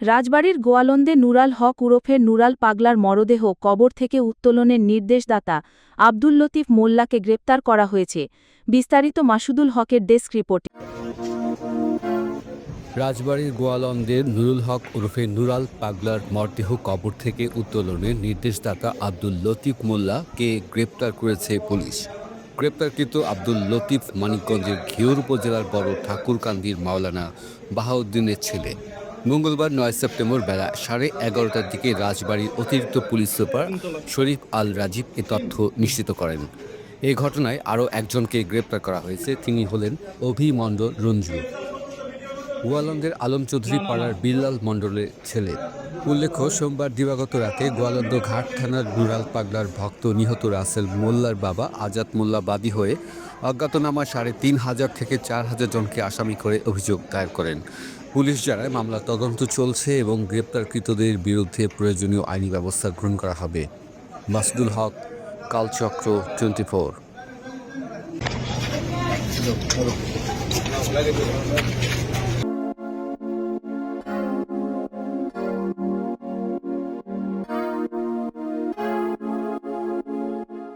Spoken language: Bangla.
রাজবাড়ির গোয়ালন্দে নুরাল হক উরফের নুরাল পাগলার মরদেহ কবর থেকে উত্তোলনের নির্দেশদাতা আব্দুল লতিফ মোল্লাকে গ্রেপ্তার করা হয়েছে। বিস্তারিত মাসুদুল হকের ডেস্ক রিপোর্ট। রাজবাড়ির গোয়ালন্দের নুরুল হক ওরফে নুরাল পাগলার মরদেহ কবর থেকে উত্তোলনের নির্দেশদাতা আব্দুল লতিফ মোল্লাকে গ্রেপ্তার করেছে পুলিশ। গ্রেপ্তারকৃত আব্দুল লতিফ মানিকগঞ্জের ঘিওর উপজেলার বড় ঠাকুরকান্দির মাওলানা বাহাউদ্দিনের ছেলে। মঙ্গলবার নয় সেপ্টেম্বর বেলা সাড়ে এগারোটার দিকে রাজবাড়ির অতিরিক্ত পুলিশ সুপার শরীফ আল রাজীব এ তথ্য নিশ্চিত করেন। এ ঘটনায় আরও একজনকে গ্রেপ্তার করা হয়েছে। তিনি হলেন অভিমণ্ডল রঞ্জু। গোয়ালন্দের আলম চৌধুরী পাড়ার বিল্লাল মণ্ডলের ছেলে। উল্লেখ্য, সোমবার দিবাগত রাতে গোয়ালন্দ ঘাট থানার নুরাল পাগলার ভক্ত নিহত রাসেল মোল্লার বাবা আজাদ মোল্লা বাদী হয়ে অজ্ঞাতনামা সাড়ে তিন হাজার থেকে চার হাজার জনকে আসামি করে অভিযোগ দায়ের করেন। পুলিশ জানায় মামলা তদন্ত চলছে এবং গ্রেপ্তারকৃতদের বিরুদ্ধে প্রয়োজনীয় আইনি ব্যবস্থা গ্রহণ করা হবে। Masudul Haque, কালচক্র twenty four.